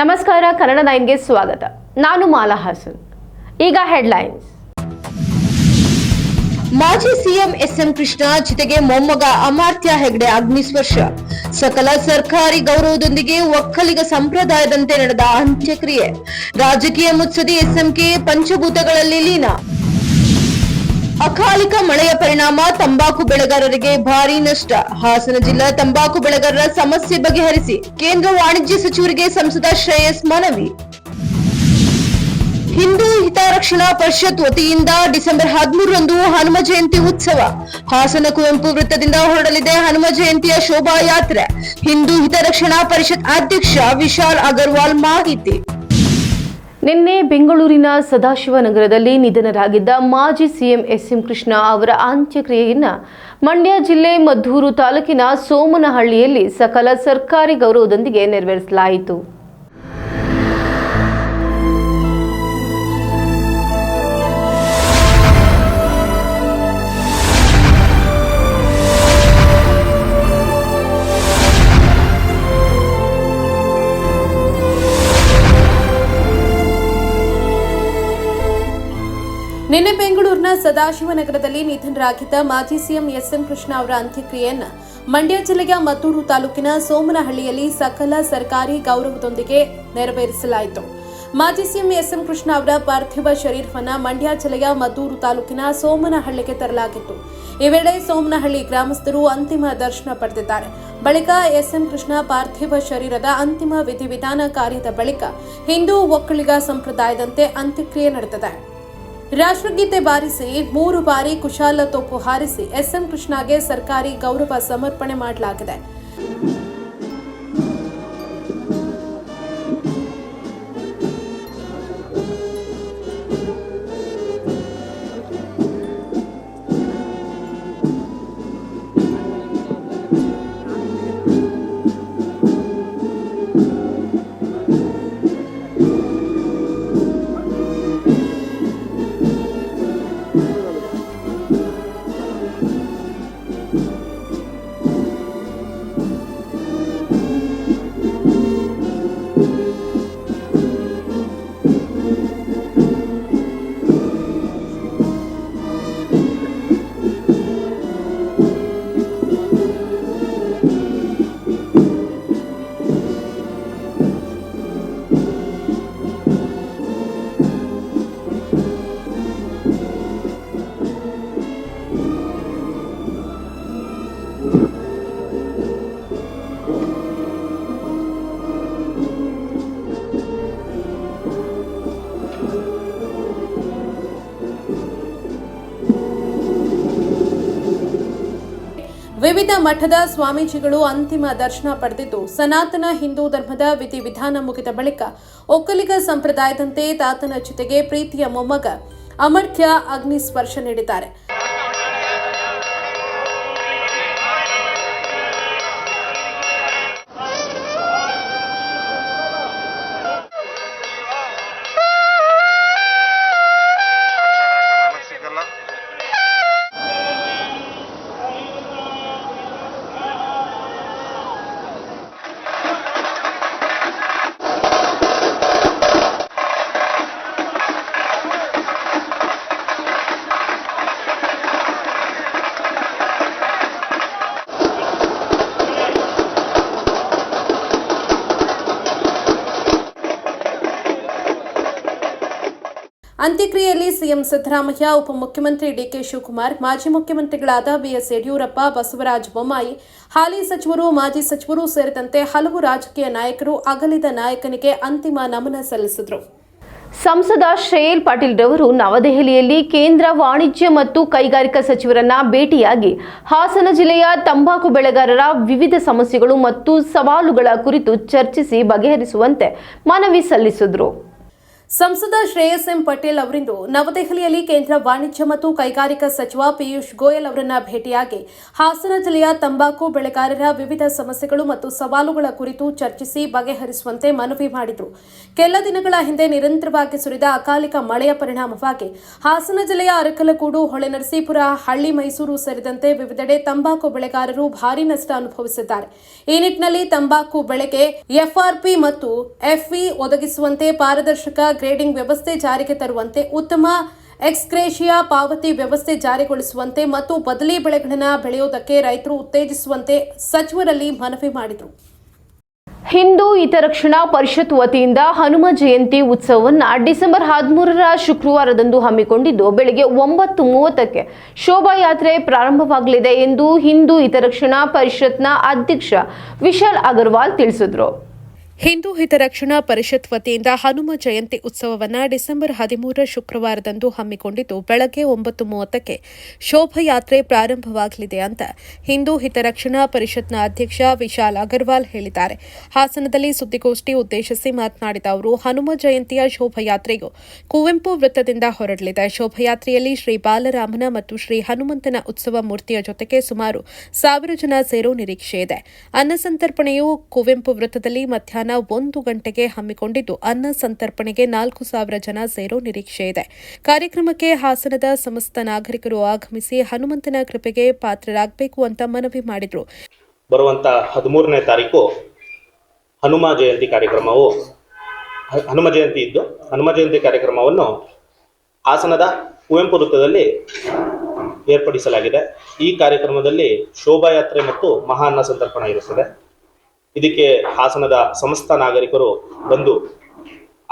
ನಮಸ್ಕಾರ, ಕನ್ನಡ ನೈನ್ಗೆ ಸ್ವಾಗತ. ನಾನು ಮಾಲಾ ಹಾಸನ್. ಈಗ ಹೆಡ್ಲೈನ್ಸ್. ಮಾಜಿ ಸಿಎಂ ಎಸ್ಎಂ ಕೃಷ್ಣ ಜೊತೆಗೆ ಮೊಮ್ಮಗ ಅಮಾರ್ತ್ಯ ಹೆಗ್ಡೆ ಅಗ್ನಿಸ್ಪರ್ಶ. ಸಕಲ ಸರ್ಕಾರಿ ಗೌರವದೊಂದಿಗೆ ಒಕ್ಕಲಿಗ ಸಂಪ್ರದಾಯದಂತೆ ನಡೆದ ಅಂತ್ಯಕ್ರಿಯೆ. ರಾಜಕೀಯ ಮುತ್ಸದಿ ಎಸ್ಎಂಕೆ ಪಂಚಭೂತಗಳಲ್ಲಿ ಲೀನ. ಅಕಾಲಿಕ ಮಳೆಯ ಪರಿಣಾಮ ತಂಬಾಕು ಬೆಳೆಗಾರರಿಗೆ ಭಾರಿ ನಷ್ಟ. ಹಾಸನ ಜಿಲ್ಲಾ ತಂಬಾಕು ಬೆಳೆಗಾರರ ಸಮಸ್ಯೆ ಬಗೆಹರಿಸಿ ಕೇಂದ್ರ ವಾಣಿಜ್ಯ ಸಚಿವರಿಗೆ ಸಂಸದ ಶ್ರೇಯಸ್ ಮನವಿ. ಹಿಂದೂ ಹಿತರಕ್ಷಣಾ ಪರಿಷತ್ ವತಿಯಿಂದ ಡಿಸೆಂಬರ್ ಹದಿಮೂರರಂದು ಹನುಮ ಜಯಂತಿ ಉತ್ಸವ. ಹಾಸನ ಕುವೆಂಪು ವೃತ್ತದಿಂದ ಹೊರಡಲಿದೆ ಹನುಮ ಜಯಂತಿಯ ಶೋಭಾಯಾತ್ರೆ. ಹಿಂದೂ ಹಿತರಕ್ಷಣಾ ಪರಿಷತ್ ಅಧ್ಯಕ್ಷ ವಿಶಾಲ್ ಅಗರ್ವಾಲ್ ಮಾಹಿತಿ. ನಿನ್ನೆ ಬೆಂಗಳೂರಿನ ಸದಾಶಿವನಗರದಲ್ಲಿ ನಿಧನರಾಗಿದ್ದ ಮಾಜಿ ಸಿಎಂ ಎಸ್ಎಂ ಕೃಷ್ಣ ಅವರ ಅಂತ್ಯಕ್ರಿಯೆಯನ್ನು ಮಂಡ್ಯ ಜಿಲ್ಲೆ ಮದ್ದೂರು ತಾಲೂಕಿನ ಸೋಮನಹಳ್ಳಿಯಲ್ಲಿ ಸಕಲ ಸರ್ಕಾರಿ ಗೌರವದೊಂದಿಗೆ ನೆರವೇರಿಸಲಾಯಿತು. ಸದಾಶಿವನಗರದಲ್ಲಿ ನಿಧನರಾಗಿದ್ದ ಮಾಜಿ ಸಿಎಂ ಎಸ್ಎಂ ಕೃಷ್ಣ ಅವರ ಅಂತ್ಯಕ್ರಿಯೆಯನ್ನು ಮಂಡ್ಯ ಜಿಲ್ಲೆಯ ಮದ್ದೂರು ತಾಲೂಕಿನ ಸೋಮನಹಳ್ಳಿಯಲ್ಲಿ ಸಕಲ ಸರ್ಕಾರಿ ಗೌರವದೊಂದಿಗೆ ನೆರವೇರಿಸಲಾಯಿತು. ಮಾಜಿ ಸಿಎಂ ಎಸ್ಎಂ ಕೃಷ್ಣ ಅವರ ಪಾರ್ಥಿವ ಶರೀರವನ್ನು ಮಂಡ್ಯ ಜಿಲ್ಲೆಯ ಮದ್ದೂರು ತಾಲೂಕಿನ ಸೋಮನಹಳ್ಳಿಗೆ ತರಲಾಗಿತ್ತು. ಈ ವೇಳೆ ಸೋಮನಹಳ್ಳಿ ಗ್ರಾಮಸ್ಥರು ಅಂತಿಮ ದರ್ಶನ ಪಡೆದಿದ್ದಾರೆ. ಬಳಿಕ ಎಸ್ಎಂ ಕೃಷ್ಣ ಪಾರ್ಥಿವ ಶರೀರದ ಅಂತಿಮ ವಿಧಿವಿಧಾನ ಕಾರ್ಯದ ಬಳಿಕ ಹಿಂದೂ ಒಕ್ಕಲಿಗ ಸಂಪ್ರದಾಯದಂತೆ ಅಂತ್ಯಕ್ರಿಯೆ ನಡೆದಿದೆ. ರಾಷ್ಟ್ರಗೀತೆ ಬಾರಿಸಿ ಮೂರು ಬಾರಿ ಕುಶಾಲ ತೋಪು ಹಾರಿಸಿ ಎಸ್ಎಂ ಕೃಷ್ಣಗೆ ಸರ್ಕಾರಿ ಗೌರವ ಸಮರ್ಪಣೆ ಮಾಡಲಾಗಿದೆ. ವಿವಿಧ ಮಠದ ಸ್ವಾಮೀಜಿಗಳು ಅಂತಿಮ ದರ್ಶನ ಪಡೆದಿದ್ದು, ಸನಾತನ ಹಿಂದೂ ಧರ್ಮದ ವಿಧಿವಿಧಾನ ಮುಗಿದ ಬಳಿಕ ಒಕ್ಕಲಿಗ ಸಂಪ್ರದಾಯದಂತೆ ತಾತನ ಜೊತೆಗೆ ಪ್ರೀತಿಯ ಮೊಮ್ಮಗ ಅಮರ್ತ್ಯ ಅಗ್ನಿ ಸ್ಪರ್ಶ ನೀಡಿದ್ದಾರೆ. ಅಂತ್ಯಕ್ರಿಯೆಯಲ್ಲಿ ಸಿಎಂ ಸಿದ್ದರಾಮಯ್ಯ, ಉಪಮುಖ್ಯಮಂತ್ರಿ ಡಿಕೆ ಶಿವಕುಮಾರ್, ಮಾಜಿ ಮುಖ್ಯಮಂತ್ರಿಗಳಾದ ಬಿಎಸ್ ಯಡಿಯೂರಪ್ಪ, ಬಸವರಾಜ ಬೊಮ್ಮಾಯಿ, ಹಾಲಿ ಸಚಿವರು, ಮಾಜಿ ಸಚಿವರು ಸೇರಿದಂತೆ ಹಲವು ರಾಜಕೀಯ ನಾಯಕರು ಅಗಲಿದ ನಾಯಕನಿಗೆ ಅಂತಿಮ ನಮನ ಸಲ್ಲಿಸಿದರು. ಸಂಸದ ಶ್ರೇಯಲ್ ಪಾಟೀಲ್ ರವರು ನವದೆಹಲಿಯಲ್ಲಿ ಕೇಂದ್ರ ವಾಣಿಜ್ಯ ಮತ್ತು ಕೈಗಾರಿಕಾ ಸಚಿವರನ್ನ ಭೇಟಿಯಾಗಿ ಹಾಸನ ಜಿಲ್ಲೆಯ ತಂಬಾಕು ಬೆಳೆಗಾರರ ವಿವಿಧ ಸಮಸ್ಯೆಗಳು ಮತ್ತು ಸವಾಲುಗಳ ಕುರಿತು ಚರ್ಚಿಸಿ ಬಗೆಹರಿಸುವಂತೆ ಮನವಿ ಸಲ್ಲಿಸಿದರು. ಸಂಸದ ಶ್ರೇಯಸ್ ಎಂ ಪಟೇಲ್ ಅವರಿಂದು ನವದೆಹಲಿಯಲ್ಲಿ ಕೇಂದ್ರ ವಾಣಿಜ್ಯ ಮತ್ತು ಕೈಗಾರಿಕಾ ಸಚಿವ ಪಿಯೂಷ್ ಗೋಯಲ್ ಅವರನ್ನ ಭೇಟಿಯಾಗಿ ಹಾಸನ ಜಿಲ್ಲೆಯ ತಂಬಾಕು ಬೆಳೆಗಾರರ ವಿವಿಧ ಸಮಸ್ಯೆಗಳು ಮತ್ತು ಸವಾಲುಗಳ ಕುರಿತು ಚರ್ಚಿಸಿ ಬಗೆಹರಿಸುವಂತೆ ಮನವಿ ಮಾಡಿದರು. ಕೆಲ ದಿನಗಳ ಹಿಂದೆ ನಿರಂತರವಾಗಿ ಸುರಿದ ಅಕಾಲಿಕ ಮಳೆಯ ಪರಿಣಾಮವಾಗಿ ಹಾಸನ ಜಿಲ್ಲೆಯ ಅರಕಲಗೂಡು ಹೊಳೆನರಸೀಪುರ ಹಳ್ಳಿ ಮೈಸೂರು ಸೇರಿದಂತೆ ವಿವಿಧೆಡೆ ತಂಬಾಕು ಬೆಳೆಗಾರರು ಭಾರೀ ನಷ್ಟ ಅನುಭವಿಸಿದ್ದಾರೆ. ಈ ನಿಟ್ಟಿನಲ್ಲಿ ತಂಬಾಕು ಬೆಳೆಗೆ ಎಫ್ಆರ್ಪಿ ಮತ್ತು ಎಫ್ಇ ಒದಗಿಸುವಂತೆ ಪಾರದರ್ಶಕ ಗ್ರೇಡಿಂಗ್ ವ್ಯವಸ್ಥೆ ಜಾರಿಗೆ ತರುವಂತೆ ಉತ್ತಮ ಎಕ್ಸ್ಕ್ರೇಷಿಯಾ ಪಾವತಿ ವ್ಯವಸ್ಥೆ ಜಾರಿಗೊಳಿಸುವಂತೆ ಮತ್ತು ಬದಲಿ ಬೆಳೆಗಳನ್ನು ಬೆಳೆಯುವುದಕ್ಕೆ ರೈತರು ಉತ್ತೇಜಿಸುವಂತೆ ಸಚಿವರಲ್ಲಿ ಮನವಿ ಮಾಡಿದರು. ಹಿಂದೂ ಹಿತರಕ್ಷಣಾ ಪರಿಷತ್ ವತಿಯಿಂದ ಹನುಮ ಜಯಂತಿ ಉತ್ಸವವನ್ನು ಡಿಸೆಂಬರ್ ಹದಿಮೂರರ ಶುಕ್ರವಾರದಂದು ಹಮ್ಮಿಕೊಂಡಿದ್ದು, ಬೆಳಗ್ಗೆ ಒಂಬತ್ತು ಮೂವತ್ತಕ್ಕೆ ಶೋಭಾಯಾತ್ರೆ ಪ್ರಾರಂಭವಾಗಲಿದೆ ಎಂದು ಹಿಂದೂ ಹಿತರಕ್ಷಣಾ ಪರಿಷತ್ನ ಅಧ್ಯಕ್ಷ ವಿಶಾಲ್ ಅಗರ್ವಾಲ್ ತಿಳಿಸಿದರು. ಹಿಂದೂ ಹಿತರಕ್ಷಣಾ ಪರಿಷತ್ ವತಿಯಿಂದ ಹನುಮ ಜಯಂತಿ ಉತ್ಸವವನ್ನು ಡಿಸೆಂಬರ್ ಹದಿಮೂರರ ಶುಕ್ರವಾರದಂದು ಹಮ್ಮಿಕೊಂಡಿದ್ದು, ಬೆಳಗ್ಗೆ ಒಂಬತ್ತು ಮೂವತ್ತಕ್ಕೆ ಶೋಭಯಾತ್ರೆ ಪ್ರಾರಂಭವಾಗಲಿದೆ ಅಂತ ಹಿಂದೂ ಹಿತರಕ್ಷಣಾ ಪರಿಷತ್ನ ಅಧ್ಯಕ್ಷ ವಿಶಾಲ್ ಅಗರ್ವಾಲ್ ಹೇಳಿದ್ದಾರೆ. ಹಾಸನದಲ್ಲಿ ಸುದ್ದಿಗೋಷ್ಠಿ ಉದ್ದೇಶಿಸಿ ಮಾತನಾಡಿದ ಅವರು, ಹನುಮ ಜಯಂತಿಯ ಶೋಭಯಾತ್ರೆಯು ಕುವೆಂಪು ವೃತ್ತದಿಂದ ಹೊರಡಲಿದೆ. ಶೋಭಯಾತ್ರೆಯಲ್ಲಿ ಶ್ರೀ ಬಾಲರಾಮನ ಮತ್ತು ಶ್ರೀ ಹನುಮಂತನ ಉತ್ಸವ ಮೂರ್ತಿಯ ಜೊತೆಗೆ ಸುಮಾರು ಸಾವಿರ ಜನ ಸೇರೋ ನಿರೀಕ್ಷೆ ಇದೆ. ಅನ್ನಸಂತರ್ಪಣೆಯು ಕುವೆಂಪು ವೃತ್ತದಲ್ಲಿ ಮಧ್ಯಾಹ್ನ ಒಂದು ಗಂಟೆಗೆ ಹಮ್ಮಿಕೊಂಡಿದ್ದು. ಅನ್ನ ಸಂತರ್ಪಣೆಗೆ ನಾಲ್ಕು ಸಾವಿರ ಜನ ಸೇರೋ ನಿರೀಕ್ಷೆ ಇದೆ. ಕಾರ್ಯಕ್ರಮಕ್ಕೆ ಹಾಸನದ ಸಮಸ್ತ ನಾಗರಿಕರು ಆಗಮಿಸಿ ಹನುಮಂತನ ಕೃಪೆಗೆ ಪಾತ್ರರಾಗಬೇಕು ಅಂತ ಮನವಿ ಮಾಡಿದರು. ಬರುವಂತ ಹದಿಮೂರನೇ ತಾರೀಕು ಹನುಮ ಜಯಂತಿ ಕಾರ್ಯಕ್ರಮವು, ಹನುಮ ಜಯಂತಿ ಇದ್ದು ಹನುಮ ಜಯಂತಿ ಕಾರ್ಯಕ್ರಮವನ್ನು ಹಾಸನದ ಕುವೆಂಪು ವೃತ್ತದಲ್ಲಿ ಏರ್ಪಡಿಸಲಾಗಿದೆ. ಈ ಕಾರ್ಯಕ್ರಮದಲ್ಲಿ ಶೋಭಾಯಾತ್ರೆ ಮತ್ತು ಮಹಾನ್ನ ಸಂತರ್ಪಣೆ ಇರುತ್ತದೆ. ಇದಕ್ಕೆ ಹಾಸನದ ಸಮಸ್ತ ನಾಗರಿಕರು ಬಂದು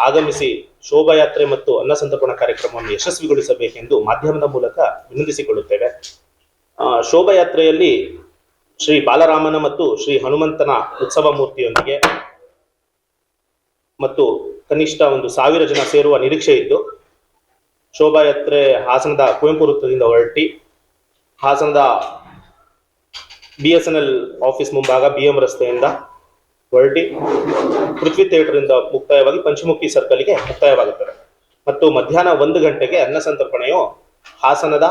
ಆಗಮಿಸಿ ಶೋಭಾಯಾತ್ರೆ ಮತ್ತು ಅನ್ನ ಸಂತರ್ಪಣಾ ಕಾರ್ಯಕ್ರಮವನ್ನು ಯಶಸ್ವಿಗೊಳಿಸಬೇಕೆಂದು ಮಾಧ್ಯಮದ ಮೂಲಕ ವಿನಂತಿಸಿಕೊಳ್ಳುತ್ತೇವೆ. ಶೋಭಾಯಾತ್ರೆಯಲ್ಲಿ ಶ್ರೀ ಬಾಲರಾಮನ ಮತ್ತು ಶ್ರೀ ಹನುಮಂತನ ಉತ್ಸವ ಮೂರ್ತಿಯೊಂದಿಗೆ ಮತ್ತು ಕನಿಷ್ಠ ಒಂದು ಸಾವಿರ ಜನ ಸೇರುವ ನಿರೀಕ್ಷೆ ಇದ್ದು, ಶೋಭಾಯಾತ್ರೆ ಹಾಸನದ ಕುವೆಂಪು ವೃತ್ತದಿಂದ ಹೊರಟಿ, ಹಾಸನದ B S N L office ಮುಂಭಾಗ ಬಿ ಎಂ ರಸ್ತೆಯಿಂದ ಹೊರಟಿ ಪೃಥ್ವಿ ಥಿಯೇಟರಿಂದ ಮುಕ್ತಾಯವಾಗಿ ಪಂಚಮುಖಿ ಸರ್ಕಲ್ಗೆ ಮುಕ್ತಾಯವಾಗುತ್ತದೆ. ಮತ್ತು ಮಧ್ಯಾಹ್ನ ಒಂದು ಗಂಟೆಗೆ ಅನ್ನ ಸಂತರ್ಪಣೆಯು ಹಾಸನದ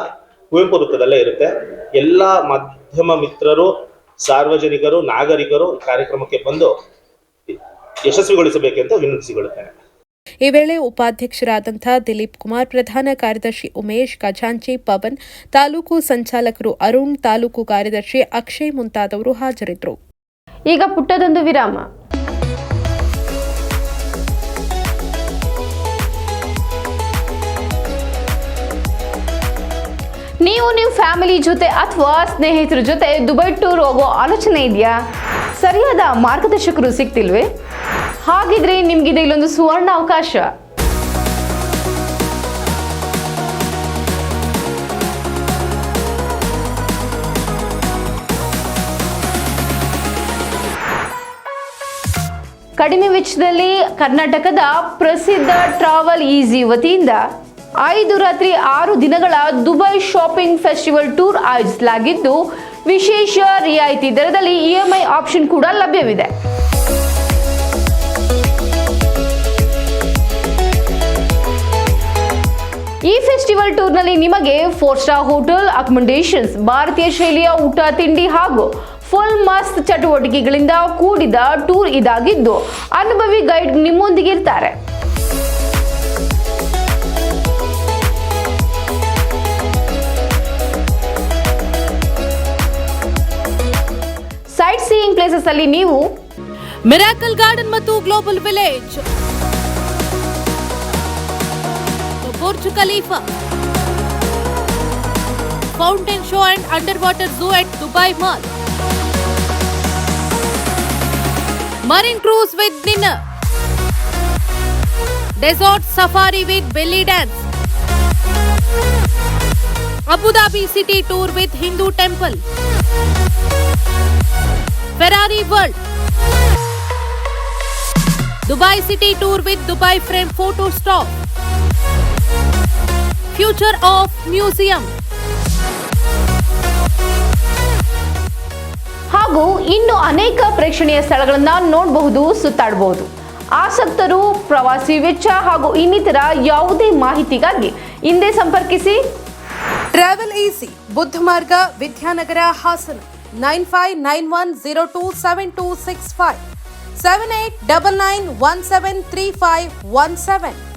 ಕುವೆಂಪು ವೃತ್ತದಲ್ಲೇ ಇರುತ್ತೆ. ಎಲ್ಲ ಮಾಧ್ಯಮ ಮಿತ್ರರು, ಸಾರ್ವಜನಿಕರು, ನಾಗರಿಕರು ಕಾರ್ಯಕ್ರಮಕ್ಕೆ ಬಂದು ಯಶಸ್ವಿಗೊಳಿಸಬೇಕೆಂದು ವಿನಂತಿಸಿಕೊಳ್ಳುತ್ತೇನೆ. ಈ ವೇಳೆ ಉಪಾಧ್ಯಕ್ಷರಾದಂಥ ದಿಲೀಪ್ ಕುಮಾರ್, ಪ್ರಧಾನ ಕಾರ್ಯದರ್ಶಿ ಉಮೇಶ್, ಖಜಾಂಚಿ, ಪವನ್, ತಾಲೂಕು ಸಂಚಾಲಕರು ಅರುಣ್, ತಾಲೂಕು ಕಾರ್ಯದರ್ಶಿ ಅಕ್ಷಯ್ ಮುಂತಾದವರು ಹಾಜರಿದ್ದರು. ಈಗ ಪುಟ್ಟದೊಂದು ವಿರಾಮ. ನೀವು ನಿಮ್ಮ ಫ್ಯಾಮಿಲಿ ಜೊತೆ ಅಥವಾ ಸ್ನೇಹಿತರ ಜೊತೆ ದುಬೈ ಟೂರ್ ಹೋಗೋ ಆಲೋಚನೆ ಇದೆಯಾ? ಸರಿಯಾದ ಮಾರ್ಗದರ್ಶಕರು ಸಿಗ್ತಿಲ್ವೇ? ಹಾಗಿದ್ರೆ ನಿಮ್ಗಿದೆ ಇಲ್ಲೊಂದು ಸುವರ್ಣ ಅವಕಾಶ. ಕಡಿಮೆ ವೆಚ್ಚದಲ್ಲಿ ಕರ್ನಾಟಕದ ಪ್ರಸಿದ್ಧ ಟ್ರಾವೆಲ್ ಈಸಿ ವತಿಯಿಂದ ಐದು ರಾತ್ರಿ ಆರು ದಿನಗಳ ದುಬೈ ಶಾಪಿಂಗ್ ಫೆಸ್ಟಿವಲ್ ಟೂರ್ ಆಯೋಜಿಸಲಾಗಿದ್ದು, ವಿಶೇಷ ರಿಯಾಯಿತಿ ದರದಲ್ಲಿ ಇಎಂಐ ಆಪ್ಷನ್ ಕೂಡ ಲಭ್ಯವಿದೆ. ಈ ಫೆಸ್ಟಿವಲ್ ಟೂರ್ನಲ್ಲಿ ನಿಮಗೆ ಫೋರ್ ಸ್ಟಾರ್ ಹೋಟೆಲ್, ಅಕಮಂಡೇಷನ್ಸ್, ಭಾರತೀಯ ಶೈಲಿಯ ಊಟ, ತಿಂಡಿ ಹಾಗೂ ಫುಲ್ ಮಸ್ತ್ ಚಟುವಟಿಕೆಗಳಿಂದ ಕೂಡಿದ ಟೂರ್ ಇದಾಗಿದ್ದು, ಅನುಭವಿ ಗೈಡ್ ನಿಮ್ಮೊಂದಿಗೆ ಇರ್ತಾರೆ ಪ್ಲೇಸಸ್ ಅಲ್ಲಿ ನೀವು ಮಿರಾಕಲ್ ಗಾರ್ಡನ್ ಮತ್ತು global village Burj Khalifa fountain show and under water zoo at Dubai mall marine cruise with dinner desert safari with belly dance Abu Dhabi city tour with Hindu temple Ferrari world Dubai city tour with Dubai frame photo stop future of museum ಹಾಗೂ ಇನ್ನು ಅನೇಕ ಪ್ರೇಕ್ಷಣೀಯ ಸ್ಥಳಗಳನ್ನ ನೋಡಬಹುದು ಸುತ್ತಾಡಬಹುದು. ಆಸಕ್ತರು ಪ್ರವಾಸಿ ವೆಚ್ಚ ಹಾಗೂ ಇನ್ನಿತರ ಯಾವುದೇ ಮಾಹಿತಿಗಾಗಿ ಹಿಂದೆ ಸಂಪರ್ಕಿಸಿ. ಟ್ರಾವೆಲ್ ಈಸಿ ಬುದ್ಧ ಮಾರ್ಗ Vidyanagar Hassan. nine five nine one zero two seven two six five seven eight double nine one seven three five one seven 7899173517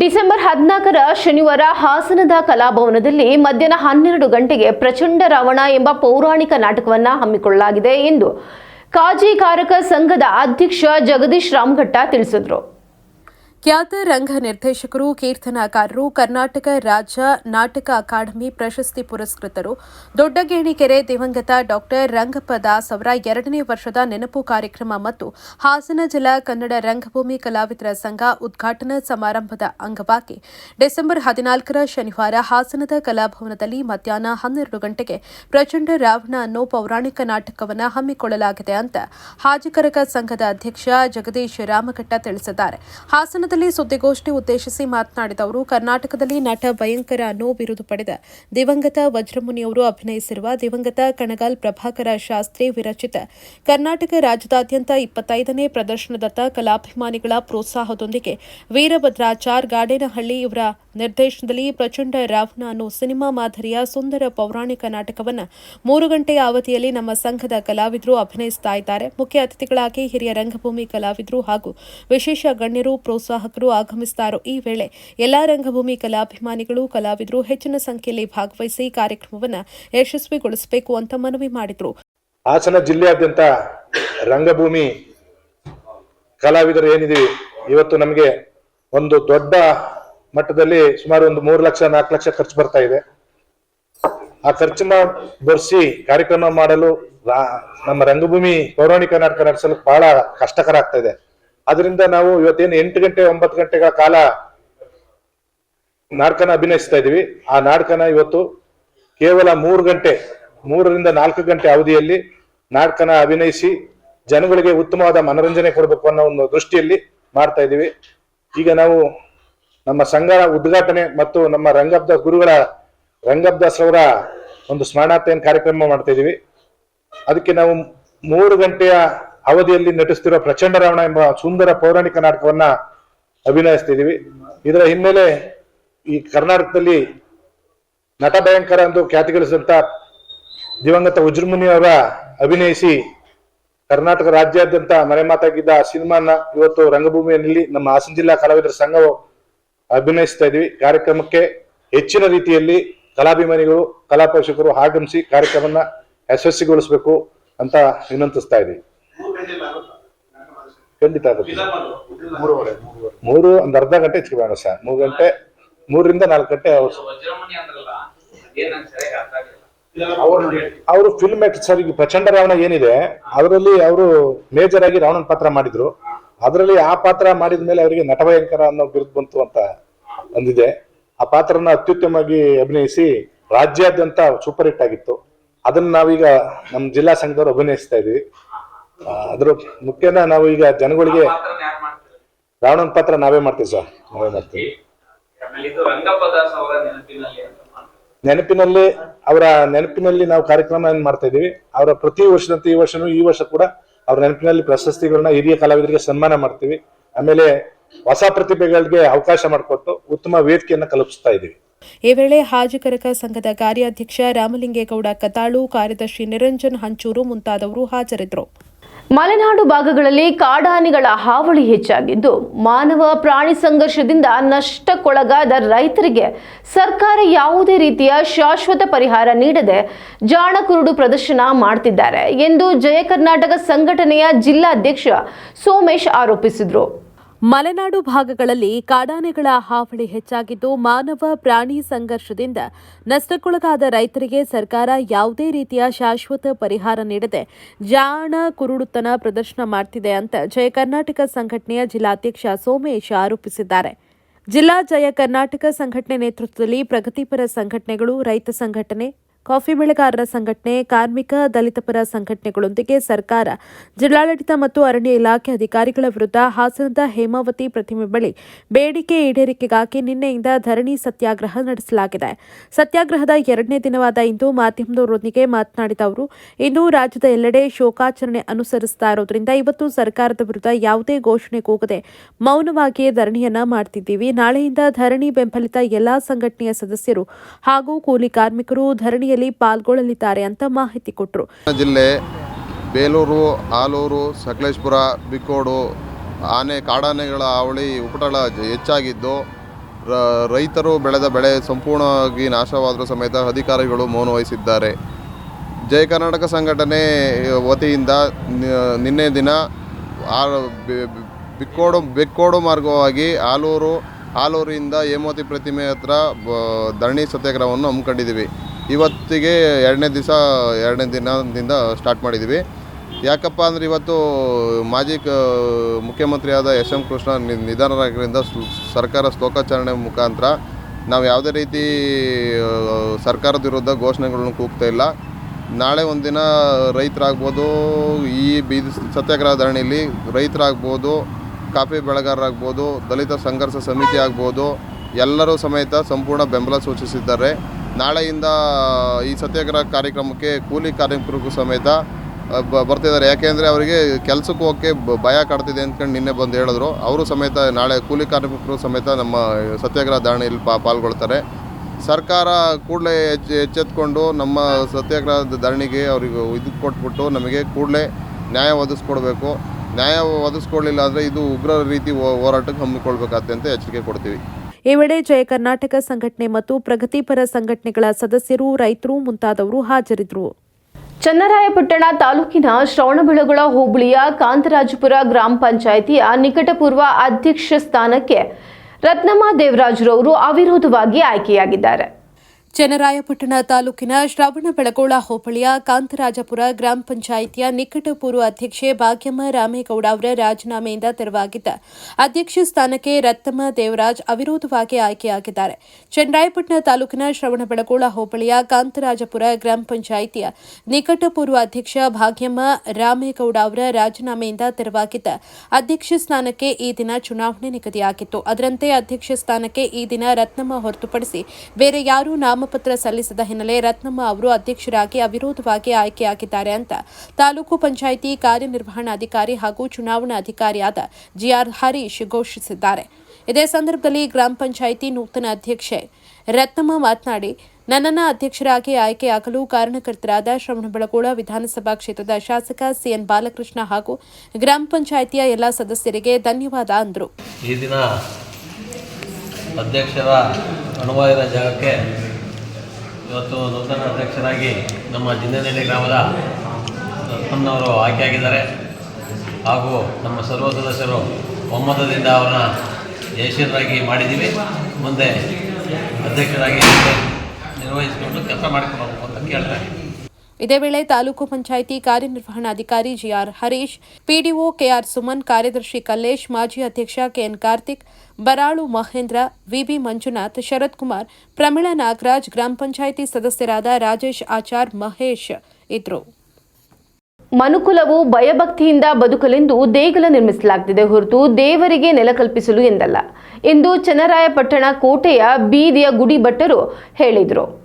December ಹದಿನಾಲ್ಕರ ಶನಿವಾರ ಹಾಸನದ ಕಲಾಭವನದಲ್ಲಿ ಮಧ್ಯಾಹ್ನ ಹನ್ನೆರಡು ಗಂಟೆಗೆ ಪ್ರಚಂಡ ರಾವಣ ಎಂಬ ಪೌರಾಣಿಕ ನಾಟಕವನ್ನು ಹಮ್ಮಿಕೊಳ್ಳಲಾಗಿದೆ ಎಂದು ಕಾಜಿ ಕಾರಕ ಸಂಘದ ಅಧ್ಯಕ್ಷ ಜಗದೀಶ್ ರಾಮ್ಘಟ್ಟ ತಿಳಿಸಿದರು. ಖ್ಯಾತ ರಂಗ ನಿರ್ದೇಶಕರು, ಕೀರ್ತನಕಾರರು, ಕರ್ನಾಟಕ ರಾಜ್ಯ ನಾಟಕ ಅಕಾಡೆಮಿ ಪ್ರಶಸ್ತಿ ಪುರಸ್ಕೃತರು, ದೊಡ್ಡಗೇಣಿಕೆರೆ ದಿವಂಗತ ಡಾಕ್ಟರ್ ರಂಗಪ್ಪ ದಾಸ್ ಅವರ ಎರಡನೇ ವರ್ಷದ ನೆನಪು ಕಾರ್ಯಕ್ರಮ ಮತ್ತು ಹಾಸನ ಜಿಲ್ಲಾ ಕನ್ನಡ ರಂಗಭೂಮಿ ಕಲಾವಿದರ ಸಂಘ ಉದ್ಘಾಟನಾ ಸಮಾರಂಭದ ಅಂಗವಾಗಿ ಡಿಸೆಂಬರ್ ಹದಿನಾಲ್ಕರ ಶನಿವಾರ ಹಾಸನದ ಕಲಾಭವನದಲ್ಲಿ ಮಧ್ಯಾಹ್ನ ಹನ್ನೆರಡು ಗಂಟೆಗೆ ಪ್ರಚಂಡ ರಾವಣ ಅನ್ನೋ ಪೌರಾಣಿಕ ನಾಟಕವನ್ನು ಹಮ್ಮಿಕೊಳ್ಳಲಾಗಿದೆ ಅಂತ ಹಾಜಿಕರಕ ಸಂಘದ ಅಧ್ಯಕ್ಷ ಜಗದೀಶ್ ರಾಮಘಟ್ಟ ತಿಳಿಸಿದ್ದಾರೆ. ಹಾಸನದಲ್ಲಿ ಸುದ್ದಿಗೋಷ್ಠಿ ಉದ್ದೇಶಿಸಿ ಮಾತನಾಡಿದ ಅವರು, ಕರ್ನಾಟಕದಲ್ಲಿ ನಟ ಭಯಂಕರ ಅನ್ನೋ ಬಿರುದು ಪಡೆದ ದಿವಂಗತ ವಜ್ರಮುನಿಯವರು ಅಭಿನಯಿಸಿರುವ ದಿವಂಗತ ಕಣಗಾಲ್ ಪ್ರಭಾಕರ ಶಾಸ್ತ್ರಿ ವಿರಚಿತ ಕರ್ನಾಟಕ ರಾಜ್ಯದಾದ್ಯಂತ ಇಪ್ಪತ್ತೈದನೇ ಪ್ರದರ್ಶನದತ್ತ ಕಲಾಭಿಮಾನಿಗಳ ಪ್ರೋತ್ಸಾಹದೊಂದಿಗೆ ವೀರಭದ್ರಾಚಾರ್ ಗಾಡೇನಹಳ್ಳಿ ಇವರ ನಿರ್ದೇಶನದಲ್ಲಿ ಪ್ರಚಂಡ ರಾವಣ ಅನ್ನೋ ಸಿನಿಮಾ ಮಾದರಿಯ ಸುಂದರ ಪೌರಾಣಿಕ ನಾಟಕವನ್ನು ಮೂರು ಗಂಟೆಯ ಅವಧಿಯಲ್ಲಿ ನಮ್ಮ ಸಂಘದ ಕಲಾವಿದರು ಅಭಿನಯಿಸ್ತಾ ಇದ್ದಾರೆ. ಮುಖ್ಯ ಅತಿಥಿಗಳಾಗಿ ಹಿರಿಯ ರಂಗಭೂಮಿ ಕಲಾವಿದರು ಹಾಗೂ ವಿಶೇಷ ಗಣ್ಯರು ಪ್ರೋತ್ಸಾಹಕರು ಆಗಮಿಸಿದ್ದಾರೆ ಈ ವೇಳೆ ಎಲ್ಲಾ ರಂಗಭೂಮಿ ಕಲಾಭಿಮಾನಿಗಳು, ಕಲಾವಿದರು ಹೆಚ್ಚಿನ ಸಂಖ್ಯೆಯಲ್ಲಿ ಭಾಗವಹಿಸಿ ಕಾರ್ಯಕ್ರಮವನ್ನು ಯಶಸ್ವಿಗೊಳಿಸಬೇಕು ಅಂತ ಮನವಿ ಮಾಡಿದರು. ಹಾಸನ ಜಿಲ್ಲೆಯಾದ್ಯಂತ ರಂಗಭೂಮಿ ಕಲಾವಿದರು ಏನಿದ್ದೀವಿ ಇವತ್ತು ನಮಗೆ ಒಂದು ದೊಡ್ಡ ಮಟ್ಟದಲ್ಲಿ ಸುಮಾರು ಒಂದು ಮೂರು ಲಕ್ಷ, ನಾಲ್ಕು ಲಕ್ಷ ಖರ್ಚು ಬರ್ತಾ ಇದೆ. ಆ ಖರ್ಚನ್ನ ಬರ್ಸಿ ಕಾರ್ಯಕ್ರಮ ಮಾಡಲು ನಮ್ಮ ರಂಗಭೂಮಿ ಪೌರಾಣಿಕ ನಾಟಕ ನಡೆಸಲು ಬಹಳ ಕಷ್ಟಕರ ಆಗ್ತಾ ಇದೆ. ಅದರಿಂದ ನಾವು ಇವತ್ತೇನು ಎಂಟು ಗಂಟೆ, ಒಂಬತ್ತು ಗಂಟೆಗಳ ಕಾಲ ನಾಟಕನ ಅಭಿನಯಿಸ್ತಾ ಇದೀವಿ ಆ ನಾಟಕನ ಇವತ್ತು ಕೇವಲ ಮೂರು ಗಂಟೆ, ಮೂರರಿಂದ ನಾಲ್ಕು ಗಂಟೆ ಅವಧಿಯಲ್ಲಿ ನಾಟಕನ ಅಭಿನಯಿಸಿ ಜನಗಳಿಗೆ ಉತ್ತಮವಾದ ಮನರಂಜನೆ ಕೊಡಬೇಕು ಅನ್ನೋ ಒಂದು ದೃಷ್ಟಿಯಲ್ಲಿ ಮಾಡ್ತಾ ಇದ್ದೀವಿ. ಈಗ ನಾವು ನಮ್ಮ ಸಂಘ ಉದ್ಘಾಟನೆ ಮತ್ತು ನಮ್ಮ ರಂಗಬ್ದಾಸ್ ಗುರುಗಳ ರಂಗಬ್ದಾಸ್ ಅವರ ಒಂದು ಸ್ಮರಣಾರ್ಥ ಕಾರ್ಯಕ್ರಮ ಮಾಡ್ತಾ ಇದ್ದೀವಿ. ಅದಕ್ಕೆ ನಾವು ಮೂರು ಗಂಟೆಯ ಅವಧಿಯಲ್ಲಿ ನಟಿಸ್ತಿರೋ ಪ್ರಚಂಡ ರಾವಣ ಎಂಬ ಸುಂದರ ಪೌರಾಣಿಕ ನಾಟಕವನ್ನ ಅಭಿನಯಿಸ್ತಿದೀವಿ ಇದರ ಹಿನ್ನೆಲೆ ಈ ಕರ್ನಾಟಕದಲ್ಲಿ ನಟ ಭಯಂಕರ ಎಂದು ಖ್ಯಾತಿ ಗಳಿಸಿದಂತ ದಿವಂಗತ ವಜ್ರಮುನಿ ಅವರ ಅಭಿನಯಿಸಿ ಕರ್ನಾಟಕ ರಾಜ್ಯಾದ್ಯಂತ ಮರೆಮಾತಾಗಿದ್ದ ಆ ಸಿನಿಮಾನ ಇವತ್ತು ರಂಗಭೂಮಿಯಲ್ಲಿ ನಮ್ಮ ಹಾಸನ ಜಿಲ್ಲಾ ಕಲಾವಿದರ ಸಂಘವು ಅಭಿನಯಿಸ್ತಾ ಇದೀವಿ. ಕಾರ್ಯಕ್ರಮಕ್ಕೆ ಹೆಚ್ಚಿನ ರೀತಿಯಲ್ಲಿ ಕಲಾಭಿಮಾನಿಗಳು ಕಲಾ ಪೋಷಕರು ಆಗಮಿಸಿ ಕಾರ್ಯಕ್ರಮನ ಯಶಸ್ವಿಗೊಳಿಸಬೇಕು ಅಂತ ವಿನಂತಿಸ್ತಾ ಇದೀವಿ. ಖಂಡಿತ ಆಗುತ್ತೆ. ಮೂರು ಒಂದ್ ಅರ್ಧ ಗಂಟೆ ಹೆಚ್ಚಿಗೆ ಬೇಡ ಸರ್. ಮೂರು ಗಂಟೆ ಮೂರರಿಂದ ನಾಲ್ಕು ಗಂಟೆ ಅವರು ಫಿಲ್ಮ್ ಮೇಕರ್ ಸರ್ ಈಗ ಪ್ರಚಂಡ ರಾವಣ ಏನಿದೆ ಅದರಲ್ಲಿ ಅವರು ಮೇಜರ್ ಆಗಿ ರಾವಣನ್ ಪಾತ್ರ ಮಾಡಿದ್ರು. ಅದರಲ್ಲಿ ಆ ಪಾತ್ರ ಮಾಡಿದ ಮೇಲೆ ಅವರಿಗೆ ನಟಭಯಂಕರ ಅನ್ನೋ ಬಿರುದು ಬಂತು ಅಂತ ಅಂದಿದೆ. ಆ ಪಾತ್ರನ ಅತ್ಯುತ್ತಮವಾಗಿ ಅಭಿನಯಿಸಿ ರಾಜ್ಯಾದ್ಯಂತ ಸೂಪರ್ ಹಿಟ್ ಆಗಿತ್ತು. ಅದನ್ನ ನಾವೀಗ ನಮ್ಮ ಜಿಲ್ಲಾ ಸಂಘದವರು ಅಭಿನಯಿಸ್ತಾ ಇದೀವಿ. ಅದ್ರ ಮುಖ್ಯನ ನಾವು ಈಗ ಜನಗಳಿಗೆ ರಾವಣನ ಪಾತ್ರ ನಾವೇ ಮಾಡ್ತೀವಿ ಸರ್. ನಾವೇ ಮಾಡ್ತೀವಿ. ಆಮೇಲೆ ಇದು ರಂಗಪ್ಪ ಅವರ ನೆನಪಿನಲ್ಲಿ ಅಂತ ಮಾಡ್ತಾರೆ. ನೆನಪಿನಲ್ಲಿ ಅವರ ನೆನಪಿನಲ್ಲಿ ನಾವು ಕಾರ್ಯಕ್ರಮ ಏನ್ ಮಾಡ್ತಾ ಇದೀವಿ ಅವರ ಪ್ರತಿ ವರ್ಷದಂತೆ ಈ ವರ್ಷನೂ ಈ ವರ್ಷ ಕೂಡ ಅವ್ರ ನೆನಪಿನಲ್ಲಿ ಪ್ರಶಸ್ತಿಗಳನ್ನ ಹಿರಿಯ ಕಲಾವಿದರಿಗೆ ಸನ್ಮಾನ ಮಾಡ್ತೀವಿ. ಆಮೇಲೆ ಹೊಸ ಪ್ರತಿಭೆಗಳಿಗೆ ಅವಕಾಶ ಮಾಡಿಕೊಟ್ಟು ಉತ್ತಮ ವೇದಿಕೆಯನ್ನ ಕಲ್ಪಿಸ್ತಾ ಇದೀವಿ ಈ ವೇಳೆ ಹಾಜಕರಕ ಸಂಘದ ಕಾರ್ಯಾಧ್ಯಕ್ಷ ರಾಮಲಿಂಗೇಗೌಡ ಕತಾಳು ಕಾರ್ಯದರ್ಶಿ ನಿರಂಜನ್ ಹಂಚೂರು ಮುಂತಾದವರು ಹಾಜರಿದ್ದರು. ಮಲೆನಾಡು ಭಾಗಗಳಲ್ಲಿ ಕಾಡಾನೆಗಳ ಹಾವಳಿ ಹೆಚ್ಚಾಗಿದ್ದು, ಮಾನವ ಪ್ರಾಣಿ ಸಂಘರ್ಷದಿಂದ ನಷ್ಟಕ್ಕೊಳಗಾದ ರೈತರಿಗೆ ಸರ್ಕಾರ ಯಾವುದೇ ರೀತಿಯ ಶಾಶ್ವತ ಪರಿಹಾರ ನೀಡದೆ ಜಾಣ ಕುರುಡು ಪ್ರದರ್ಶನ ಮಾಡ್ತಿದ್ದಾರೆ ಎಂದು ಜಯ ಕರ್ನಾಟಕ ಸಂಘಟನೆಯ ಜಿಲ್ಲಾಧ್ಯಕ್ಷ ಸೋಮೇಶ್ ಆರೋಪಿಸಿದರು. ಮಲೆನಾಡು ಭಾಗಗಳಲ್ಲಿ ಕಾಡಾನೆಗಳ ಹಾವಳಿ ಹೆಚ್ಚಾಗಿದ್ದು ಮಾನವ ಪ್ರಾಣಿ ಸಂಘರ್ಷದಿಂದ ನಷ್ಟಕ್ಕೊಳಗಾದ ರೈತರಿಗೆ ಸರ್ಕಾರ ಯಾವುದೇ ರೀತಿಯ ಶಾಶ್ವತ ಪರಿಹಾರ ನೀಡದೆ ಜಾಣ ಕುರುಡುತನ ಪ್ರದರ್ಶನ ಮಾಡ್ತಿದೆ ಅಂತ ಜಯ ಕರ್ನಾಟಕ ಸಂಘಟನೆಯ ಜಿಲ್ಲಾಧ್ಯಕ್ಷ ಸೋಮೇಶ್ ಆರೋಪಿಸಿದ್ದಾರೆ. ಜಿಲ್ಲಾ ಜಯ ಕರ್ನಾಟಕ ಸಂಘಟನೆ ನೇತೃತ್ವದಲ್ಲಿ ಪ್ರಗತಿಪರ ಸಂಘಟನೆಗಳು, ರೈತ ಸಂಘಟನೆ ಕಾಫಿ ಬೆಳೆಗಾರರ ಸಂಘಟನೆ, ಕಾರ್ಮಿಕ ದಲಿತ ಪರ ಸಂಘಟನೆಗಳೊಂದಿಗೆ ಸರ್ಕಾರ, ಜಿಲ್ಲಾಡಳಿತ ಮತ್ತು ಅರಣ್ಯ ಇಲಾಖೆ ಅಧಿಕಾರಿಗಳ ವಿರುದ್ಧ ಹಾಸನದ ಹೇಮಾವತಿ ಪ್ರತಿಮೆ ಬಳಿ ಬೇಡಿಕೆ ಈಡೇರಿಕೆಗಾಗಿ ನಿನ್ನೆಯಿಂದ ಧರಣಿ ಸತ್ಯಾಗ್ರಹ ನಡೆಸಲಾಗಿದೆ. ಸತ್ಯಾಗ್ರಹದ ಎರಡನೇ ದಿನವಾದ ಇಂದು ಮಾಧ್ಯಮದವರೊಂದಿಗೆ ಮಾತನಾಡಿದ ಅವರು, ಇಂದು ರಾಜ್ಯದ ಎಲ್ಲೆಡೆ ಶೋಕಾಚರಣೆ ಅನುಸರಿಸ್ತಾ ಇರೋದ್ರಿಂದ ಇವತ್ತು ಸರ್ಕಾರದ ವಿರುದ್ಧ ಯಾವುದೇ ಘೋಷಣೆ ಕೂಗದೆ ಮೌನವಾಗಿಯೇ ಧರಣಿಯನ್ನ ಮಾಡ್ತಿದ್ದೀವಿ. ನಾಳೆಯಿಂದ ಧರಣಿ ಬೆಂಬಲಿತ ಎಲ್ಲಾ ಸಂಘಟನೆಯ ಸದಸ್ಯರು ಹಾಗೂ ಕೂಲಿ ಕಾರ್ಮಿಕರು ಧರಣಿಯಲ್ಲಿ ಪಾಲ್ಗೊಳ್ಳಲಿದ್ದಾರೆ ಅಂತ ಮಾಹಿತಿ ಕೊಟ್ಟರು ಜಿಲ್ಲೆ ಬೇಲೂರು ಆಲೂರು ಸಕಲೇಶ್ಪುರ, ಬಿಕ್ಕೋಡು, ಆನೆ ಕಾಡಾನೆಗಳ ಹಾವಳಿ ಉಪಟಳ ಹೆಚ್ಚಾಗಿದ್ದು ರೈತರು ಬೆಳೆದ ಬೆಳೆ ಸಂಪೂರ್ಣವಾಗಿ ನಾಶವಾದರೂ ಸಮೇತ ಅಧಿಕಾರಿಗಳು ಮೌನ ವಹಿಸಿದ್ದಾರೆ. ಜಯ ಕರ್ನಾಟಕ ಸಂಘಟನೆ ವತಿಯಿಂದ ನಿನ್ನೆ ದಿನ ಬಿಕ್ಕೋಡು, ಬೆಕ್ಕೋಡು ಮಾರ್ಗವಾಗಿ ಆಲೂರು ಆಲೂರಿಂದ ಹೇಮಾವತಿ ಪ್ರತಿಮೆ ಹತ್ರ ಧರಣಿ ಸತ್ಯಾಗ್ರಹವನ್ನು ಹಮ್ಮಿಕೊಂಡಿದ್ದೀವಿ. ಇವತ್ತಿಗೆ ಎರಡನೇ ದಿವಸ, ಎರಡನೇ ದಿನದಿಂದ ಸ್ಟಾರ್ಟ್ ಮಾಡಿದ್ದೀವಿ. ಯಾಕಪ್ಪ ಅಂದರೆ ಇವತ್ತು ಮಾಜಿ ಕ, ಮುಖ್ಯಮಂತ್ರಿಯಾದ ಎಸ್ ಎಂ ಕೃಷ್ಣ ನಿಧನರಾಗಿರೋದ್ರಿಂದ ಸರ್ಕಾರ ಶ್ಲೋಕಾಚರಣೆ ಮುಖಾಂತರ ನಾವು ಯಾವುದೇ ರೀತಿ ಸರ್ಕಾರದ ವಿರುದ್ಧ ಘೋಷಣೆಗಳನ್ನು ಕೂಗ್ತಾ ಇಲ್ಲ. ನಾಳೆ ಒಂದಿನ ರೈತರಾಗ್ಬೋದು, ಈ ಬೀದಿ ಸತ್ಯಾಗ್ರಹ ಧರಣಿಯಲ್ಲಿ ರೈತರಾಗ್ಬೋದು, ಕಾಫಿ ಬೆಳೆಗಾರರಾಗ್ಬೋದು, ದಲಿತ ಸಂಘರ್ಷ ಸಮಿತಿ ಆಗ್ಬೋದು, ಎಲ್ಲರೂ ಸಮೇತ ಸಂಪೂರ್ಣ ಬೆಂಬಲ ಸೂಚಿಸಿದ್ದಾರೆ. ನಾಳೆಯಿಂದ ಈ ಸತ್ಯಾಗ್ರಹ ಕಾರ್ಯಕ್ರಮಕ್ಕೆ ಕೂಲಿ ಕಾರ್ಮಿಕರಿಗೂ ಸಮೇತ ಬರ್ತಿದ್ದಾರೆ. ಯಾಕೆಂದರೆ ಅವರಿಗೆ ಕೆಲಸಕ್ಕೆ ಹೋಗೋಕ್ಕೆ ಭಯ ಕಾಡ್ತಿದೆ ಅಂದ್ಕೊಂಡು ನಿನ್ನೆ ಬಂದು ಹೇಳಿದ್ರು. ಅವರು ಸಮೇತ ನಾಳೆ ಕೂಲಿ ಕಾರ್ಮಿಕರು ಸಮೇತ ನಮ್ಮ ಸತ್ಯಾಗ್ರಹ ಧರಣಿಯಲ್ಲಿ ಪಾ, ಪಾಲ್ಗೊಳ್ತಾರೆ. ಸರ್ಕಾರ ಕೂಡಲೇ ಎಚ್, ಎಚ್ಚೆತ್ಕೊಂಡು ನಮ್ಮ ಸತ್ಯಾಗ್ರಹ ಧರಣಿಗೆ ಅವರಿಗೆ ಇದು ಕೊಟ್ಬಿಟ್ಟು ನಮಗೆ ಕೂಡಲೇ ನ್ಯಾಯ ಒದಗಿಸ್ಕೊಡ್ಬೇಕು. ನ್ಯಾಯ ಒದಗಿಸ್ಕೊಡ್ಲಿಲ್ಲ ಅಂದರೆ ಇದು ಉಗ್ರ ರೀತಿ ಹೋರಾಟಕ್ಕೆ ಹಮ್ಮಿಕೊಳ್ಬೇಕಾದಂತೆ ಅಂತ ಎಚ್ಚರಿಕೆ ಕೊಡ್ತೀವಿ. ಈ ವೇಳೆ ಜಯ ಕರ್ನಾಟಕ ಸಂಘಟನೆ ಮತ್ತು ಪ್ರಗತಿಪರ ಸಂಘಟನೆಗಳ ಸದಸ್ಯರು, ರೈತರು ಮುಂತಾದವರು ಹಾಜರಿದ್ದರು. ಚನ್ನರಾಯಪಟ್ಟಣ ತಾಲೂಕಿನ ಶ್ರವಣಬೆಳಗೊಳ ಹೋಬಳಿಯ ಕಾಂತರಾಜಪುರ ಗ್ರಾಮ ಪಂಚಾಯಿತಿಯ ನಿಕಟಪೂರ್ವ ಅಧ್ಯಕ್ಷ ಸ್ಥಾನಕ್ಕೆ ರತ್ನಮ್ಮ ದೇವರಾಜರವರು ಅವಿರೋಧವಾಗಿ ಆಯ್ಕೆಯಾಗಿದ್ದಾರೆ. ಚನ್ನರಾಯಪಟ್ಟಣ ತಾಲೂಕಿನ ಶ್ರವಣಬೆಳಗೊಳ ಹೋಬಳಿಯ ಕಾಂತರಾಜಪುರ ಗ್ರಾಮ ಪಂಚಾಯಿತಿಯ ನಿಕಟಪೂರ್ವ ಅಧ್ಯಕ್ಷೆ ಭಾಗ್ಯಮ್ಮ ರಾಮೇಗೌಡ ಅವರ ರಾಜೀನಾಮೆಯಿಂದ ತೆರವಾಗಿದ್ದ ಅಧ್ಯಕ್ಷ ಸ್ಥಾನಕ್ಕೆ ರತ್ತಮ್ಮ ದೇವರಾಜ್ ಅವಿರೋಧವಾಗಿ ಆಯ್ಕೆಯಾಗಿದ್ದಾರೆ. ಚನ್ನರಾಯಪಟ್ಟಣ ತಾಲೂಕಿನ ಶ್ರವಣ ಬೆಳಗೋಳ ಹೋಬಳಿಯ ಕಾಂತರಾಜಪುರ ಗ್ರಾಮ ಪಂಚಾಯಿತಿಯ ನಿಕಟಪೂರ್ವ ಅಧ್ಯಕ್ಷ ಭಾಗ್ಯಮ್ಮ ರಾಮೇಗೌಡ ಅವರ ರಾಜೀನಾಮೆಯಿಂದ ತೆರವಾಗಿದ್ದ ಅಧ್ಯಕ್ಷ ಸ್ಥಾನಕ್ಕೆ ಈ ದಿನ ಚುನಾವಣೆ ನಿಗದಿಯಾಗಿತ್ತು. ಅದರಂತೆ ಅಧ್ಯಕ್ಷ ಸ್ಥಾನಕ್ಕೆ ಈ ದಿನ ರತ್ನಮ್ಮ ಹೊರತುಪಡಿಸಿ ಬೇರೆ ಯಾರೂ ನಾಮಪತ್ರ ಸಲ್ಲಿಸದ ಹಿನ್ನೆಲೆ ರತ್ನಮ್ಮ ಅವರು ಅಧ್ಯಕ್ಷರಾಗಿ ಅವಿರೋಧವಾಗಿ ಆಯ್ಕೆಯಾಗಿದ್ದಾರೆ ಅಂತ ತಾಲೂಕು ಪಂಚಾಯಿತಿ ಕಾರ್ಯನಿರ್ವಹಣಾಧಿಕಾರಿ ಹಾಗೂ ಚುನಾವಣಾ ಅಧಿಕಾರಿಯಾದ ಜಿಆರ್ ಹರೀಶ್ ಘೋಷಿಸಿದ್ದಾರೆ. ಇದೇ ಸಂದರ್ಭದಲ್ಲಿ ಗ್ರಾಮ ಪಂಚಾಯಿತಿ ನೂತನ ಅಧ್ಯಕ್ಷೆ ರತ್ನಮ್ಮ ಮಾತನಾಡಿ, ನನ್ನನ್ನು ಅಧ್ಯಕ್ಷರಾಗಿ ಆಯ್ಕೆಯಾಗಲು ಕಾರಣಕರ್ತರಾದ ಶ್ರವಣಬೆಳಗೋಳ ವಿಧಾನಸಭಾ ಕ್ಷೇತ್ರದ ಶಾಸಕ ಸಿಎನ್ ಬಾಲಕೃಷ್ಣ ಹಾಗೂ ಗ್ರಾಮ ಪಂಚಾಯಿತಿಯ ಎಲ್ಲ ಸದಸ್ಯರಿಗೆ ಧನ್ಯವಾದ ಅಂದರು. ಈ ದಿನ ಅಧ್ಯಕ್ಷರ ಅನುವಾದ ಜಾಗಕ್ಕೆ ಇವತ್ತು ನೂತನ ಅಧ್ಯಕ್ಷರಾಗಿ ನಮ್ಮ ಜಿಂದನಹಳ್ಳಿ ಗ್ರಾಮದ ರತ್ನಮ್ಮನವರು ಆಯ್ಕೆಯಾಗಿದ್ದಾರೆ. ಹಾಗೂ ನಮ್ಮ ಸರ್ವ ಸದಸ್ಯರು ಒಮ್ಮತದಿಂದ ಅವರನ್ನ ಜಯಶೀಲರಾಗಿ ಮಾಡಿದ್ದೀವಿ. ಮುಂದೆ ಅಧ್ಯಕ್ಷರಾಗಿ ನಿರ್ವಹಿಸಿಕೊಂಡು ಕೆಲಸ ಮಾಡಿಕೊಂಡು ಅಂತ ಕೇಳ್ತಾ ಇದ್ದೀನಿ. ಇದೇ ವೇಳೆ ತಾಲೂಕು ಪಂಚಾಯಿತಿ ಕಾರ್ಯನಿರ್ವಹಣಾಧಿಕಾರಿ GR Harish, PDO KR Suman, ಕಾರ್ಯದರ್ಶಿ ಕಲ್ಲೇಶ್, ಮಾಜಿ ಅಧ್ಯಕ್ಷ ಕೆಎನ್ ಕಾರ್ತಿಕ್, ಬರಾಳು ಮಹೇಂದ್ರ, ವಿಬಿ ಮಂಜುನಾಥ್, ಶರತ್ ಕುಮಾರ್, ಪ್ರಮೀಳಾ ನಾಗರಾಜ್, ಗ್ರಾಮ ಪಂಚಾಯಿತಿ ಸದಸ್ಯರಾದ ರಾಜೇಶ್ ಆಚಾರ್, ಮಹೇಶ್ ಇದ್ರು. ಮನುಕುಲವು ಭಯಭಕ್ತಿಯಿಂದ ಬದುಕಲೆಂದು ದೇಗುಲ ನಿರ್ಮಿಸಲಾಗುತ್ತಿದೆ ಹೊರತು ದೇವರಿಗೆ ನೆಲ ಕಲ್ಪಿಸಲು ಎಂದಲ್ಲ. ಎಂದು ಚನ್ನರಾಯಪಟ್ಟಣ ಕೋಟೆಯ ಬೀದಿಯ ಗುಡಿ ಭಟ್ಟರು ಹೇಳಿದರು.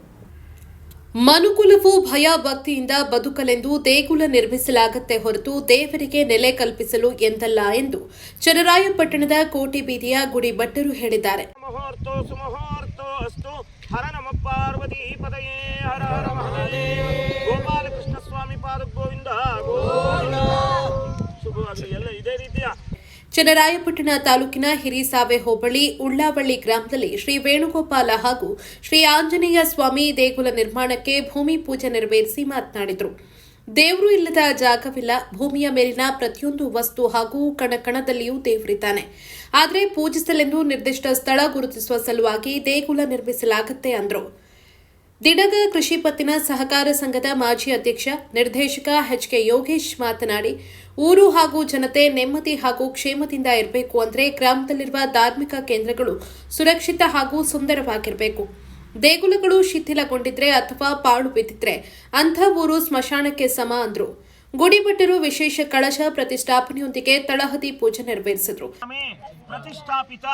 ಮನುಕುಲವು ಭಯ ಭಕ್ತಿಯಿಂದ ಬದುಕಲೆಂದು ದೇಗುಲ ನಿರ್ಮಿಸಲಾಗತ್ತೆ ಹೊರತು ದೇವರಿಗೆ ನೆಲೆ ಕಲ್ಪಿಸಲು ಎಂದಲ್ಲ ಎಂದು ಚರರಾಯಪಟ್ಟಣದ ಕೋಟಿ ಬೀದಿಯ ಗುಡಿ ಭಟ್ಟರು ಹೇಳಿದ್ದಾರೆ. ಮುಹೂರ್ತೋ ಸುಮುಹೂರ್ತೋ ಅಸ್ತು. ಹರ ನಮ ಪಾರ್ವತಿ ಪದಯೇ ಹರ ಹರ ಮಹಾದೇವ. ಗೋಪಾಲಕೃಷ್ಣ ಸ್ವಾಮಿ ಪಾದ ಗೋವಿಂದ. ಗೋವಿಂದ. ಶುಭವಾಗಲಿ ಎಲ್ಲ ಇದೇ ರೀತಿಯ ಚನ್ನರಾಯಪಟ್ಟಣ ತಾಲೂಕಿನ ಹಿರಿಸಾವೆ ಹೋಬಳಿ ಉಳ್ಳಾವಳ್ಳಿ ಗ್ರಾಮದಲ್ಲಿ ಶ್ರೀ ವೇಣುಗೋಪಾಲ ಹಾಗೂ ಶ್ರೀ ಆಂಜನೇಯ ಸ್ವಾಮಿ ದೇಗುಲ ನಿರ್ಮಾಣಕ್ಕೆ ಭೂಮಿ ಪೂಜೆ ನೆರವೇರಿಸಿ ಮಾತನಾಡಿದರು. ದೇವರು ಇಲ್ಲದ ಜಾಗವಿಲ್ಲ, ಭೂಮಿಯ ಮೇಲಿನ ಪ್ರತಿಯೊಂದು ವಸ್ತು ಹಾಗೂ ಕಣಕಣದಲ್ಲಿಯೂ ದೇವರಿದ್ದಾನೆ. ಆದರೆ ಪೂಜಿಸಲೆಂದು ನಿರ್ದಿಷ್ಟ ಸ್ಥಳ ಗುರುತಿಸುವ ಸಲುವಾಗಿ ದೇಗುಲ ನಿರ್ಮಿಸಲಾಗುತ್ತೆ ಅಂದರು. ದಿಡಗ ಕೃಷಿ ಪತ್ತಿನ ಸಹಕಾರ ಸಂಘದ ಮಾಜಿ ಅಧ್ಯಕ್ಷ ನಿರ್ದೇಶಕ ಎಚ್ ಕೆ ಯೋಗೇಶ್ ಮಾತನಾಡಿ, ಊರು ಹಾಗೂ ಜನತೆ ನೆಮ್ಮದಿ ಹಾಗೂ ಕ್ಷೇಮದಿಂದ ಇರಬೇಕು ಅಂದರೆ ಗ್ರಾಮದಲ್ಲಿರುವ ಧಾರ್ಮಿಕ ಕೇಂದ್ರಗಳು ಸುರಕ್ಷಿತ ಹಾಗೂ ಸುಂದರವಾಗಿರಬೇಕು. ದೇಗುಲಗಳು ಶಿಥಿಲಗೊಂಡಿದ್ರೆ ಅಥವಾ ಪಾಳು ಬಿದ್ದಿದ್ರೆ ಅಂಥ ಊರು ಸ್ಮಶಾನಕ್ಕೆ ಸಮ ಅಂದ್ರು. ಗುಡಿಭಟ್ಟರು ವಿಶೇಷ ಕಳಶ ಪ್ರತಿಷ್ಠಾಪನೆಯೊಂದಿಗೆ ತಳಹದಿ ಪೂಜೆ ನೆರವೇರಿಸಿದ್ರು. ಪ್ರತಿಷ್ಠಾಪಿತ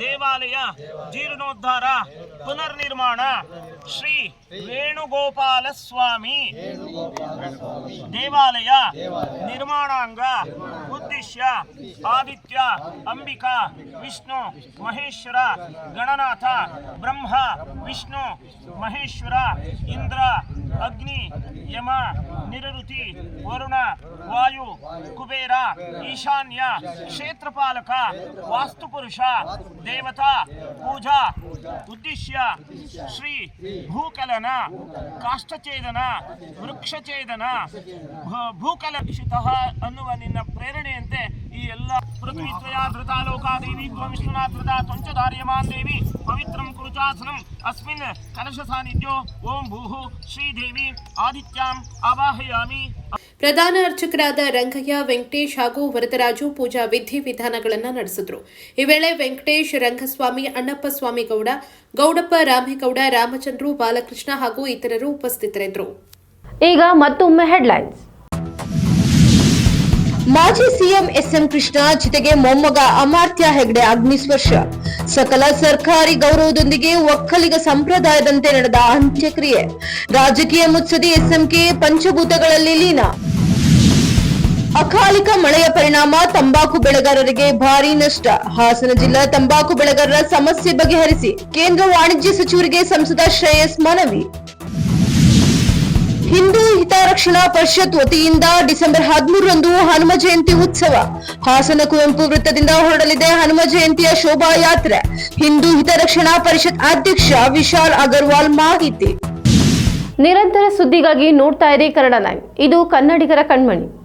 ದೇವಾಲಯ ಜೀರ್ಣೋದ್ಧಾರ ಪುನರ್ನಿರ್ಮಾಣ ಶ್ರೀ ವೇಣುಗೋಪಾಲ ಸ್ವಾಮಿ ದೇವಾಲಯ ನಿರ್ಮಾಣಾಂಗ ಉದ್ದೇಶ್ಯ ಆದಿತ್ಯ ಅಂಬಿಕಾ ವಿಷ್ಣು ಮಹೇಶ್ವರ ಗಣನಾಥ ಬ್ರಹ್ಮ ವಿಷ್ಣು ಮಹೇಶ್ವರ ಇಂದ್ರ ಅಗ್ನಿ ಯಮ ನಿರಋತಿ ವರುಣ ವಾಯು ಕುಬೇರ ಈಶಾನ್ಯ ಕ್ಷೇತ್ರಪಾಲಕ ವಾಸ್ತುಪುರುಷ ದೇವತಾ, ಪೂಜಾ, ಉದ್ದೇಶ್ಯ, ಶ್ರೀ ಭೂಕಲನ, ಕಾಷ್ಟಚೇದನ, ವೃಕ್ಷಚೇದನ ಭೂಕಲಕ್ಷಿತ ಅನ್ನುವ ನಿನ್ನ ಪ್ರೇರಣೆಯಂತೆ ಈ ಎಲ್ಲ ಪೃಥ್ವಿತ್ರಯ ಧೃತಾಲೋಕಾದೇವಿ ತ್ವವಿಷ್ಣುನಾಥೃತ ತ್ವಂಚಧಾರ್ಯಮಾನ್ ದೇವಿ, ಪವಿತ್ರಂ ಕುರುಚಾಸನಂ, ಅಸ್ಮಿನ್ ಕಲಶ ಸಾನ್ನಿಧ್ಯ ಓಂ ಭೂಹು, ಶ್ರೀದೇವಿ, ಆದಿತ್ಯಾಂ, ಆವಾಹಯಾಮಿ. ಪ್ರಧಾನ ಅರ್ಚಕರಾದ ರಂಗಯ್ಯ, ವೆಂಕಟೇಶ್ ಹಾಗೂ ವರದರಾಜು ಪೂಜಾ ವಿಧಿವಿಧಾನಗಳನ್ನು ನಡೆಸಿದ್ರು. ಈ ವೇಳೆ ವೆಂಕಟೇಶ್, ರಂಗಸ್ವಾಮಿ, ಅಣ್ಣಪ್ಪ ಸ್ವಾಮಿ ಗೌಡ ಗೌಡಪ್ಪ ರಾಮೇಗೌಡ, ರಾಮಚಂದ್ರು, ಬಾಲಕೃಷ್ಣ ಹಾಗೂ ಇತರರು ಉಪಸ್ಥಿತರಿದ್ದರು. ಈಗ ಮತ್ತೊಮ್ಮೆ ಹೆಡ್ಲೈನ್ಸ್. ಮಾಜಿ ಸಿಎಂ ಎಸ್ಎಂ ಕೃಷ್ಣ ಜೊತೆಗೆ ಮೊಮ್ಮಗ ಅಮಾರ್ತ್ಯ ಹೆಗ್ಡೆ ಅಗ್ನಿಸ್ಪರ್ಶ. ಸಕಲ ಸರ್ಕಾರಿ ಗೌರವದೊಂದಿಗೆ ಒಕ್ಕಲಿಗ ಸಂಪ್ರದಾಯದಂತೆ ನಡೆದ ಅಂತ್ಯಕ್ರಿಯೆ. ರಾಜಕೀಯ ಮುತ್ಸದಿ ಎಸ್ಎಂಕೆ ಪಂಚಭೂತಗಳಲ್ಲಿ ಲೀನ. ಅಕಾಲಿಕ ಮಳೆಯ ಪರಿಣಾಮ ತಂಬಾಕು ಬೆಳೆಗಾರರಿಗೆ ಭಾರೀ ನಷ್ಟ. ಹಾಸನ ಜಿಲ್ಲಾ ತಂಬಾಕು ಬೆಳೆಗಾರರ ಸಮಸ್ಯೆ ಬಗೆಹರಿಸಿ ಕೇಂದ್ರ ವಾಣಿಜ್ಯ ಸಚಿವರಿಗೆ ಸಂಸದ ಶ್ರೇಯಸ್ ಮನವಿ. ಹಿಂದೂ ಹಿತರಕ್ಷಣಾ ಪರಿಷತ್ ವತಿಯಿಂದ ಡಿಸೆಂಬರ್ ಹದಿಮೂರರಂದು ಹನುಮ ಜಯಂತಿ ಉತ್ಸವ. ಹಾಸನ ಕುವೆಂಪು ವೃತ್ತದಿಂದ ಹೊರಡಲಿದೆ ಹನುಮ ಜಯಂತಿಯ ಶೋಭಾಯಾತ್ರೆ. ಹಿಂದೂ ಹಿತರಕ್ಷಣಾ ಪರಿಷತ್ ಅಧ್ಯಕ್ಷ ವಿಶಾಲ್ ಅಗರ್ವಾಲ್ ಮಾಹಿತಿ. ನಿರಂತರ ಸುದ್ದಿಗಾಗಿ ನೋಡ್ತಾ ಇರಿ ಕನ್ನಡ ನೈನ್. ಇದು ಕನ್ನಡಿಗರ ಕಣ್ಮಣಿ.